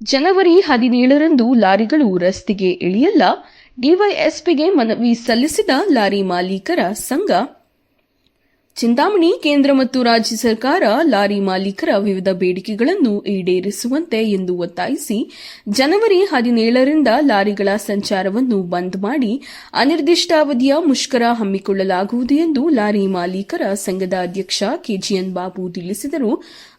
ಜನವರಿ ಹದಿನೇಳರಂದು ಲಾರಿಗಳು ರಸ್ತೆಗೆ ಇಳಿಯಲ್ಲ ಡಿವೈಎಸ್ಪಿಗೆ ಮನವಿ ಸಲ್ಲಿಸಿದ ಲಾರಿ ಮಾಲೀಕರ ಸಂಘ ಚಿಂತಾಮಣಿ ಕೇಂದ್ರ ಮತ್ತು ರಾಜ್ಯ ಸರ್ಕಾರ ಲಾರಿ ಮಾಲೀಕರ ವಿವಿಧ ಬೇಡಿಕೆಗಳನ್ನು ಈಡೇರಿಸುವಂತೆ ಎಂದು ಒತ್ತಾಯಿಸಿ, ಜನವರಿ ಹದಿನೇಳರಿಂದ ಲಾರಿಗಳ ಸಂಚಾರವನ್ನು ಬಂದ್ ಮಾಡಿ ಅನಿರ್ದಿಷ್ಟಾವಧಿಯ ಮುಷ್ಕರ ಹಮ್ಮಿಕೊಳ್ಳಲಾಗುವುದು ಎಂದು ಲಾರಿ ಮಾಲೀಕರ ಸಂಘದ ಅಧ್ಯಕ್ಷ ಕೆಜಿಎನ್ ಬಾಬು ತಿಳಿಸಿದರು.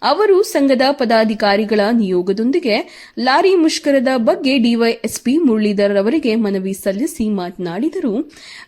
ಅವರು ಸಂಘದ ಪದಾಧಿಕಾರಿಗಳ ನಿಯೋಗದೊಂದಿಗೆ ಲಾರಿ ಮುಷ್ಕರದ ಬಗ್ಗೆ ಡಿವೈಎಸ್ಪಿ ಮುರಳೀಧರ್ ಅವರಿಗೆ ಮನವಿ ಸಲ್ಲಿಸಿ ಮಾತನಾಡಿದರು.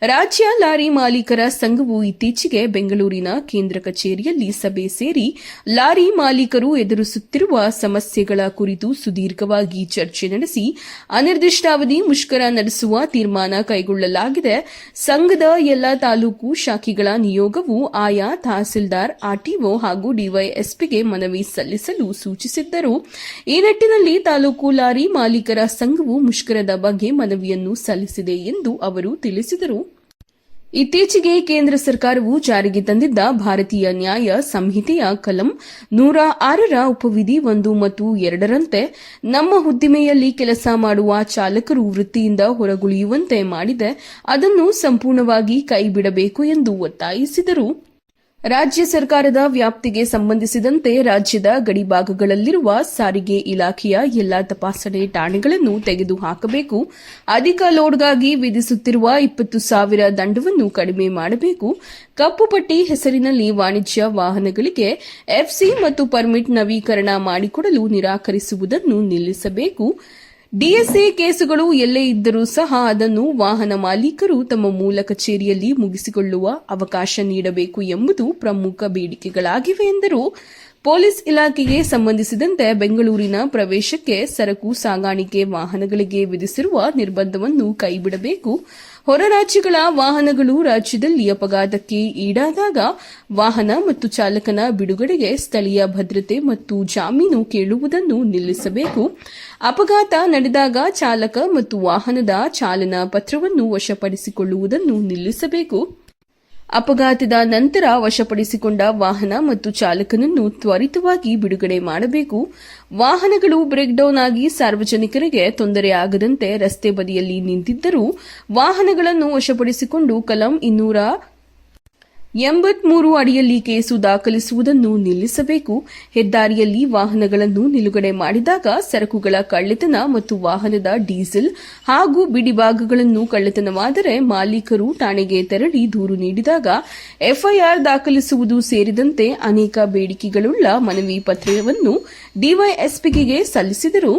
ರಾಜ್ಯ ಲಾರಿ ಮಾಲೀಕರ ಸಂಘವು ಇತ್ತೀಚೆಗೆ ಬೆಂಗಳೂರಿನ ಕೇಂದ್ರ ಕಚೇರಿಯಲ್ಲಿ ಸಭೆ ಸೇರಿ ಲಾರಿ ಮಾಲೀಕರು ಎದುರಿಸುತ್ತಿರುವ ಸಮಸ್ಯೆಗಳ ಕುರಿತು ಸುದೀರ್ಘವಾಗಿ ಚರ್ಚೆ ನಡೆಸಿ ಅನಿರ್ದಿಷ್ಟಾವಧಿ ಮುಷ್ಕರ ನಡೆಸುವ ತೀರ್ಮಾನ ಕೈಗೊಳ್ಳಲಾಗಿದೆ. ಸಂಘದ ಎಲ್ಲ ತಾಲೂಕು ಶಾಖೆಗಳ ನಿಯೋಗವು ಆಯಾ ತಹಸೀಲ್ದಾರ್ ಆರ್ಟಿಒ ಹಾಗೂ ಡಿವೈಎಸ್ಪಿಗೆ ಮನವಿ ಸಲ್ಲಿಸಲು ಸೂಚಿಸಿದ್ದರು. ಈ ನಿಟ್ಟಿನಲ್ಲಿ ತಾಲೂಕು ಲಾರಿ ಮಾಲೀಕರ ಸಂಘವು ಮುಷ್ಕರದ ಬಗ್ಗೆ ಮನವಿಯನ್ನು ಸಲ್ಲಿಸಿದೆ ಎಂದು ಅವರು ತಿಳಿಸಿದರು. ಇತ್ತೀಚೆಗೆ ಕೇಂದ್ರ ಸರ್ಕಾರವು ಜಾರಿಗೆ ತಂದಿದ್ದ ಭಾರತೀಯ ನ್ಯಾಯ ಸಂಹಿತೆಯ ಕಲಂ ನೂರ ಆರರ ಉಪವಿಧಿ ಒಂದು ಮತ್ತು ಎರಡರಂತೆ ನಮ್ಮ ಉದ್ದಿಮೆಯಲ್ಲಿ ಕೆಲಸ ಮಾಡುವ ಚಾಲಕರು ವೃತ್ತಿಯಿಂದ ಹೊರಗುಳಿಯುವಂತೆ ಮಾಡಿದೆ. ಅದನ್ನು ಸಂಪೂರ್ಣವಾಗಿ ಕೈಬಿಡಬೇಕು ಎಂದು ಒತ್ತಾಯಿಸಿದರು. ರಾಜ್ಯ ಸರ್ಕಾರದ ವ್ಯಾಪ್ತಿಗೆ ಸಂಬಂಧಿಸಿದಂತೆ ರಾಜ್ಯದ ಗಡಿಭಾಗಗಳಲ್ಲಿರುವ ಸಾರಿಗೆ ಇಲಾಖೆಯ ಎಲ್ಲಾ ತಪಾಸಣೆ ಠಾಣೆಗಳನ್ನು ತೆಗೆದುಹಾಕಬೇಕು. ಅಧಿಕ ಲೋಡ್ಗಾಗಿ ವಿಧಿಸುತ್ತಿರುವ ಇಪ್ಪತ್ತು ಸಾವಿರ ದಂಡವನ್ನು ಕಡಿಮೆ ಮಾಡಬೇಕು. ಕಪ್ಪು ಪಟ್ಟಿ ಹೆಸರಿನಲ್ಲಿ ವಾಣಿಜ್ಯ ವಾಹನಗಳಿಗೆ ಎಫ್ಸಿ ಮತ್ತು ಪರ್ಮಿಟ್ ನವೀಕರಣ ಮಾಡಿಕೊಡಲು ನಿರಾಕರಿಸುವುದನ್ನು ನಿಲ್ಲಿಸಬೇಕು. ಡಿಎಸ್ಎ ಕೇಸುಗಳು ಎಲ್ಲೇ ಇದ್ದರೂ ಸಹ ಅದನ್ನು ವಾಹನ ಮಾಲೀಕರು ತಮ್ಮ ಮೂಲ ಕಚೇರಿಯಲ್ಲಿ ಮುಗಿಸಿಕೊಳ್ಳುವ ಅವಕಾಶ ನೀಡಬೇಕು ಎಂಬುದು ಪ್ರಮುಖ ಬೇಡಿಕೆಗಳಾಗಿವೆ ಎಂದರು. ಪೊಲೀಸ್ ಇಲಾಖೆಗೆ ಸಂಬಂಧಿಸಿದಂತೆ ಬೆಂಗಳೂರಿನ ಪ್ರವೇಶಕ್ಕೆ ಸರಕು ಸಾಗಾಣಿಕೆ ವಾಹನಗಳಿಗೆ ವಿಧಿಸಿರುವ ನಿರ್ಬಂಧವನ್ನು ಕೈಬಿಡಬೇಕು. ಹೊರ ರಾಜ್ಯಗಳ ವಾಹನಗಳು ರಾಜ್ಯದಲ್ಲಿ ಅಪಘಾತಕ್ಕೆ ಈಡಾದಾಗ ವಾಹನ ಮತ್ತು ಚಾಲಕನ ಬಿಡುಗಡೆಗೆ ಸ್ಥಳೀಯ ಭದ್ರತೆ ಮತ್ತು ಜಾಮೀನು ಕೇಳುವುದನ್ನು ನಿಲ್ಲಿಸಬೇಕು. ಅಪಘಾತ ನಡೆದಾಗ ಚಾಲಕ ಮತ್ತು ವಾಹನದ ಚಾಲನಾ ಪತ್ರವನ್ನು ವಶಪಡಿಸಿಕೊಳ್ಳುವುದನ್ನು ನಿಲ್ಲಿಸಬೇಕು. ಅಪಘಾತದ ನಂತರ ವಶಪಡಿಸಿಕೊಂಡ ವಾಹನ ಮತ್ತು ಚಾಲಕನನ್ನು ತ್ವರಿತವಾಗಿ ಬಿಡುಗಡೆ ಮಾಡಬೇಕು. ವಾಹನಗಳು ಬ್ರೇಕ್ ಡೌನ್ ಆಗಿ ಸಾರ್ವಜನಿಕರಿಗೆ ತೊಂದರೆ ಆಗದಂತೆ ರಸ್ತೆ ಬದಿಯಲ್ಲಿ ನಿಂತಿದ್ದರೂ ವಾಹನಗಳನ್ನು ವಶಪಡಿಸಿಕೊಂಡು ಕಲಂ ಇನ್ನೂರ ಎಂಬತ್ಮೂರು ಅಡಿಯಲ್ಲಿ ಕೇಸು ದಾಖಲಿಸುವುದನ್ನು ನಿಲ್ಲಿಸಬೇಕು. ಹೆದ್ದಾರಿಯಲ್ಲಿ ವಾಹನಗಳನ್ನು ನಿಲುಗಡೆ ಮಾಡಿದಾಗ ಸರಕುಗಳ ಕಳ್ಳತನ ಮತ್ತು ವಾಹನದ ಡೀಸೆಲ್ ಹಾಗೂ ಬಿಡಿಭಾಗಗಳನ್ನು ಕಳ್ಳತನವಾದರೆ ಮಾಲೀಕರು ಠಾಣೆಗೆ ತೆರಳಿ ದೂರು ನೀಡಿದಾಗ ಎಫ್ಐಆರ್ ದಾಖಲಿಸುವುದು ಸೇರಿದಂತೆ ಅನೇಕ ಬೇಡಿಕೆಗಳುಳ್ಳ ಮನವಿ ಪತ್ರವನ್ನು ಡಿವೈಎಸ್ಪಿಗೆ ಸಲ್ಲಿಸಿದರು.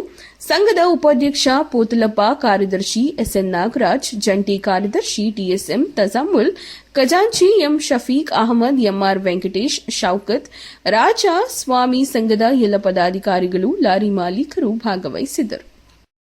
ಸಂಘದ ಉಪಾಧ್ಯಕ್ಷ ಪೋತಲಪ್ಪ, ಕಾರ್ಯದರ್ಶಿ ಎಸ್ಎನ್ ನಾಗರಾಜ್, ಜಂಟಿ ಕಾರ್ಯದರ್ಶಿ ಟಿಎಸ್ಎಂ ತಜಾಮುಲ್, ಖಜಾಂಚಿ ಎಂ ಶಫೀಕ್ ಅಹಮದ್, ಎಂಆರ್ ವೆಂಕಟೇಶ್ ಶೌಕತ್ ರಾಜ ಸ್ವಾಮಿ ಸಂಘದ ಎಲ್ಲ ಪದಾಧಿಕಾರಿಗಳು, ಲಾರಿ ಮಾಲೀಕರು ಭಾಗವಹಿಸಿದ್ದರು.